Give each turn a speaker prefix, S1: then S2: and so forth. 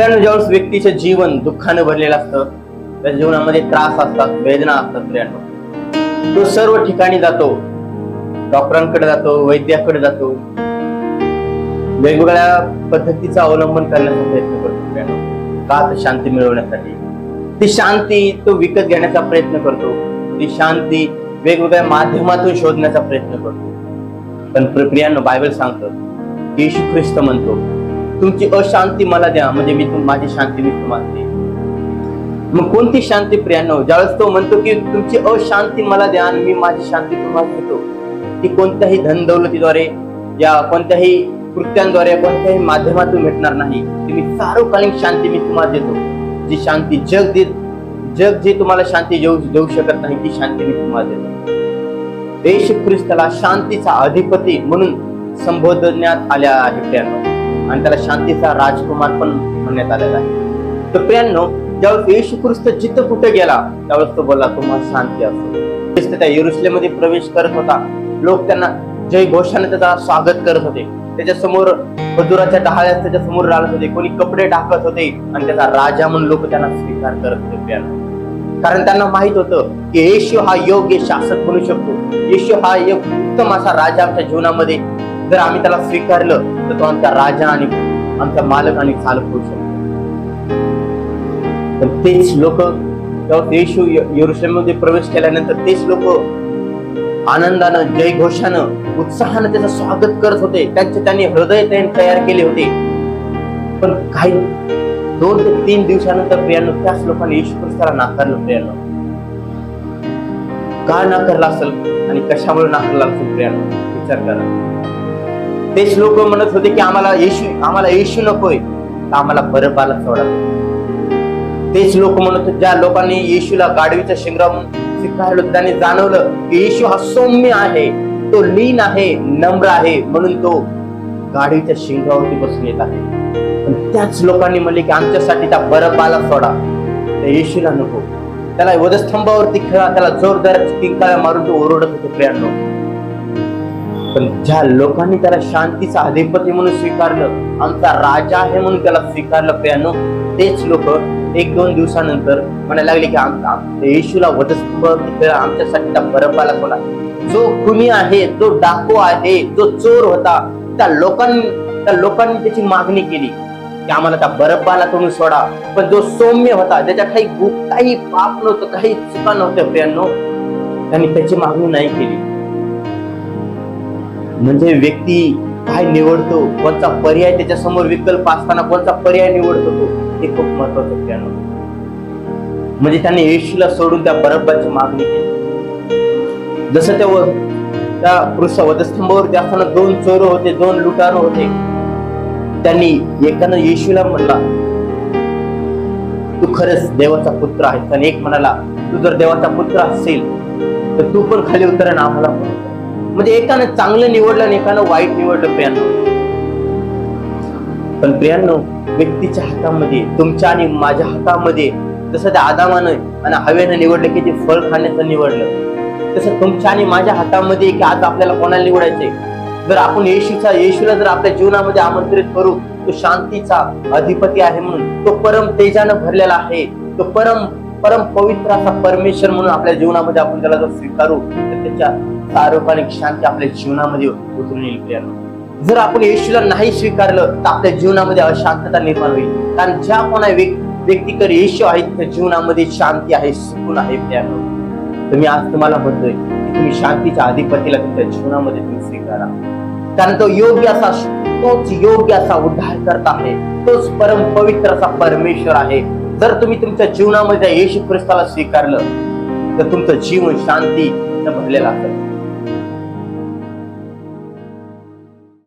S1: प्रियानो ज्यावेळेस व्यक्तीचं जीवन दुःखानं भरलेलं असतं. त्या जीवनामध्ये त्रास असतात वेदना असतात प्रियानो तो सर्व ठिकाणी जातो. डॉक्टरांकडे जातो वैद्याकडे जातो. वेगवेगळ्या पद्धतीचा अवलंबन करण्याचा प्रयत्न करतो प्रियानो का तर शांती मिळवण्यासाठी. ती शांती तो विकत घेण्याचा प्रयत्न करतो. ती शांती वेगवेगळ्या माध्यमातून शोधण्याचा प्रयत्न करतो. पण प्र- बायबल सांगतं येशू ख्रिस्त म्हणतो तुमची अशांती मला द्या. म्हणजे मी माझी शांती मी तुम्हाला देईन. मग कोणती शांती प्रियानो? ज्यावेळेस तो म्हणतो की तुमची अशांती मला द्या आणि मी माझी शांती तुम्हाला देतो. ती कोणत्याही धन दौलतीद्वारे या कोणत्याही कृत्यांद्वारे कोणत्याही माध्यमातून भेटणार नाही. तुम्ही सार्वकालीन सार्वकालिक शांती मी तुम्हाला देतो. जी शांती जग देत जग जे तुम्हाला शांती देऊ देऊ शकत नाही ती शांती मी तुम्हाला देतो. येशू ख्रिस्ताला शांतीचा अधिपती म्हणून संबोधण्यात आल्या आहे प्रियांनो. आणि त्याला शांतीचा राजकुमार पण म्हणण्यात आलेला आहे. तर प्रियांनो ज्यावेळेस येशू ख्रिस्त जिथं कुठे गेला त्यावेळेस तो बोलला तुम्हाला शांती असो. ख्रिस्त त्या यरुशलेमध्ये प्रवेश करत होता. लोक त्यांना जय घोषाने त्याचा स्वागत करत होते. त्याच्यासमोर खजुराच्या डहाळ्यात त्याच्यासमोर राहत होते. कोणी कपडे टाकत होते आणि त्याचा राजा म्हणून लोक त्यांना स्वीकार करत होते प्रियांनो. कारण त्यांना माहीत होतं की येशू हा योग्य शासक बनू शकतो. येशू हा एक उत्तम असा राजा आमच्या जीवनामध्ये जर आम्ही त्याला स्वीकारलं तर तो आमचा राजा आणि आमचा मालक आणि चालक होऊ शकतो. तर तेच लोक तेव्हा येशू यरुशलेममध्ये प्रवेश केल्यानंतर तेच लोक आनंदानं जय घोषानं उत्साहानं त्याचं स्वागत करत होते. त्यांचे त्यांनी हृदय तयार केले होते. पण काही दोन ते तीन दिवसानंतर प्रियानो त्याच लोकांनी येशू ख्रिस्ताला नाकारलं प्रियानो. का नाकारला असेल आणि कशामुळे नाकारला असेल प्रियानो? विचार करा. तेच लोक म्हणत होते की आम्हाला येशू आम्हाला येशू नकोय. तर आम्हाला बरं सोडा तेच लोक म्हणत होते ज्या लोकांनी येशूला गाडवीचा शिंगराव स्वीकारलं त्याने त्यांनी जाणवलं की येशू हा सौम्य आहे. तो लीन आहे नम्र आहे म्हणून तो गाडीच्या शिंगावरती बसून येत आहे. पण त्याच लोकांनी म्हणले की आमच्यासाठी त्या बरपाला सोडा. त्या येशूला नको. त्याला वधस्तंभावरती खेळा त्याला जोरदार किंकाळ्या मारून तो ओरडत होतो प्रियांनो. पण ज्या लोकांनी त्याला शांतीचा अधिपती म्हणून स्वीकारलं आमचा राजा आहे म्हणून त्याला स्वीकारलं प्रियांनो तेच लोक एक दोन दिवसानंतर म्हणायला लागले की आमचा येशूला वधस्तंभ खेळा आमच्यासाठी त्या बरपाला सोडा जो खुनी आहे जो डाकू आहे जो चोर होता त्या लोकांनी त्या लोकांनी त्याची मागणी केली की आम्हाला त्या बरब्बाला तुम्ही सोडा. पण जो सौम्य होता त्याच्या काही काही पाप नव्हतं काही चुका नव्हत्या प्रियांनो त्यांनी त्याची मागणी नाही केली. म्हणजे व्यक्ती काय निवडतो कोणता पर्याय त्याच्यासमोर विकल्प असताना कोणता पर्याय निवडतो तो हे खूप महत्वाचं प्रियांनो म्हणजे त्यांनी येशूला सोडून त्या बरब्बाची मागणी केली. जसं त्या व- त्या पुरुषा वधस्तंभावरती असताना दोन चोर होते दोन लुटार होते. त्यांनी एकानं येशूला म्हणला तू खरंच देवाचा पुत्र आहेस. आणि एक म्हणाला तू जर देवाचा पुत्र असेल तर तू पण खाली उतरण आम्हाला म्हणतो म्हणजे एकानं चांगलं निवडलं आणि एकानं वाईट निवडलं प्रियांनो. पण प्रियांनो व्यक्तीच्या हातामध्ये तुमच्या आणि माझ्या हातामध्ये जसं त्या आदामानं आणि हवेनं निवडलं की ते फळ खाण्याचं निवडलं तसं तुमच्या आणि माझ्या हातामध्ये की आज आपल्याला कोणाला निवडायचंय? जर आपण येशूचा येशूला जर आपल्या जीवनामध्ये आमंत्रित करू तो शांतीचा अधिपती आहे म्हणून तो परम तेजानं भरलेला आहे तो परम परम पवित्र असा परमेश्वर म्हणून आपल्या जीवनामध्ये आपण त्याला जर स्वीकारू तर त्याच्या सार्वकालिक शांती आपल्या जीवनामध्ये उतरून येईल प्रियांनो. जर आपण येशूला नाही स्वीकारलं तर आपल्या जीवनामध्ये अशांतता निर्माण होईल. कारण ज्या कोणा व्यक्तीकडे येशू आहे त्या जीवनामध्ये शांती आहे सुकून आहे प्रियांनो. तर मी आज तुम्हाला म्हणतोय की तुम्ही शांतीच्या अधिपतीला तुमच्या जीवनामध्ये तुम्ही स्वीकारा. कारण तो योग्य असा तोच योग्य असा उद्धार करता आहे. तोच परम पवित्र असा परमेश्वर आहे. जर तुम्ही तुमच्या जीवनामध्ये येशू ख्रिस्ताला स्वीकारलं तर तुमचं जीवन शांती भरलेलं असेल